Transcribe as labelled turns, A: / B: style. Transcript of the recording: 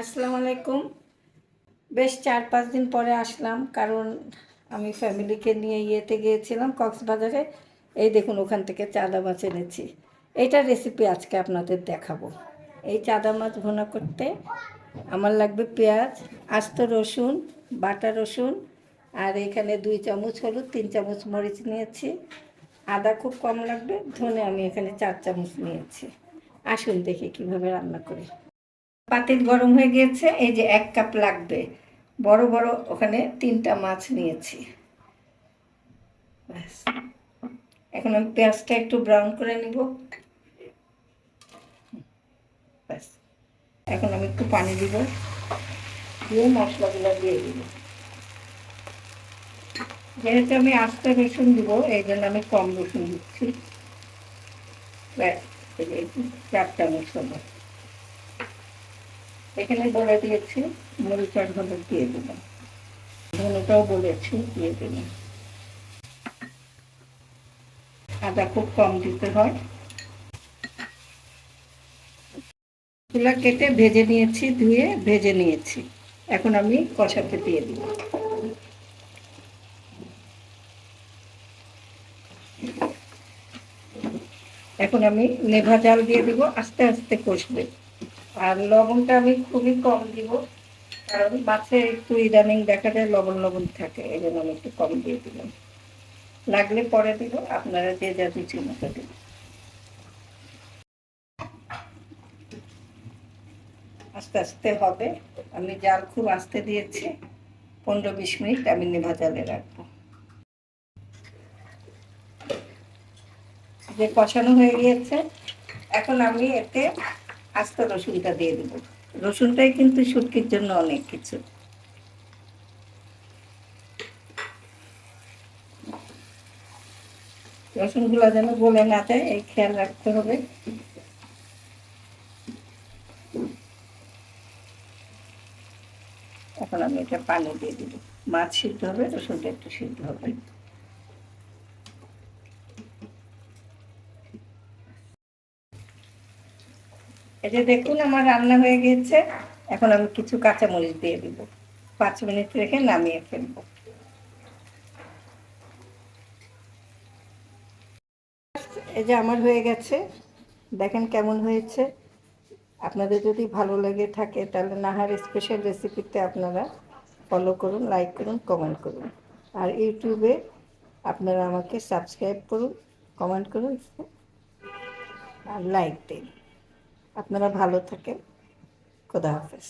A: আসসালামু আলাইকুম। বেশ চার পাঁচ দিন পরে আসলাম, কারণ আমি ফ্যামিলিকে নিয়ে ইয়েতে গিয়েছিলাম কক্সবাজারে। এই দেখুন, ওখান থেকে চাঁদা মাছ এনেছি। এইটার রেসিপি আজকে আপনাদের দেখাবো। এই চাঁদা মাছ ভুনা করতে আমার লাগবে পেঁয়াজ, আস্ত রসুন, বাটা রসুন, আর এখানে দুই চামচ হলুদ, তিন চামচ মরিচ নিয়েছি। আদা খুব কম লাগবে, ধনে আমি এখানে চার চামচ নিয়েছি। আসুন দেখি কীভাবে রান্না করি। পাতিল গরম হয়ে গিয়েছে, এই যে এক কাপ লাগবে। বড় বড় ওখানে তিনটা মাছ নিয়েছি। ব্যাস। এখন আমি পেঁয়াজটা একটু ব্রাউন করে নিব। ব্যাস। এখন আমি একটু পানি দিব। দিয়ে মশলাগুলো দিয়ে দিব। যেহেতু আমি আস্ত রসুন দিব, এই জন্য আমি কম রসুন দিচ্ছি। ব্যাস, এই যে চার চামচ হলো এখানে বলে দিয়েছি মরিচার হলুদ দিয়ে দিলাম। ধনেটাও বলেছি, দিয়ে দিলাম। আদা খুব কম দিতে হয়। তুলা কেটে ভেজে নিয়েছি, ধুয়ে ভেজে নিয়েছি। এখন আমি কষাতে দিয়ে দিব এখন আমি নেভা জাল দিয়ে দিব, আস্তে আস্তে কষবে। আর লবণটা আমি খুবই কম দিব, কারণ মাছে একটু ইদানিং দেখা যায় লবণ লবণ থাকে, এই জন্য আমি একটু কম দিয়ে দিলাম। লাগলে পরে দিব, আপনারা যে যা রুচি মতো দিন। আস্তে আস্তে হবে, আমি জাল খুব আস্তে দিয়েছি, পনেরো বিশ মিনিট আমি নেভা জালে রাখব। যে কষানো হয়ে গিয়েছে, এখন আমি এতে আস্ত রসুনটা দিয়ে দেব। রসুনটাই কিন্তু শুটকির জন্য অনেক কিছু। রসুনগুলো যেন গলে না যায়, এই খেয়াল রাখতে হবে। এখন আমি এটা পানি দিয়ে দিব। মাছ সিদ্ধ হবে, রসুনটা একটু সিদ্ধ হবে। এই যে দেখুন আমার রান্না হয়ে গিয়েছে। এখন আমি কিছু কাঁচামরিচ দিয়ে দিব। পাঁচ মিনিট রেখে নামিয়ে ফেলব। এই যে আমার হয়ে গেছে। দেখেন কেমন হয়েছে। আপনাদের যদি ভালো লেগে থাকে, তাহলে নাহার স্পেশাল রেসিপিতে আপনারা ফলো করুন লাইক করুন কমেন্ট করুন। আর ইউটিউবে আপনারা আমাকে সাবস্ক্রাইব করুন কমেন্ট করুন, আর লাইক দিন। আপনারা ভালো থাকেন। খোদা হাফেজ।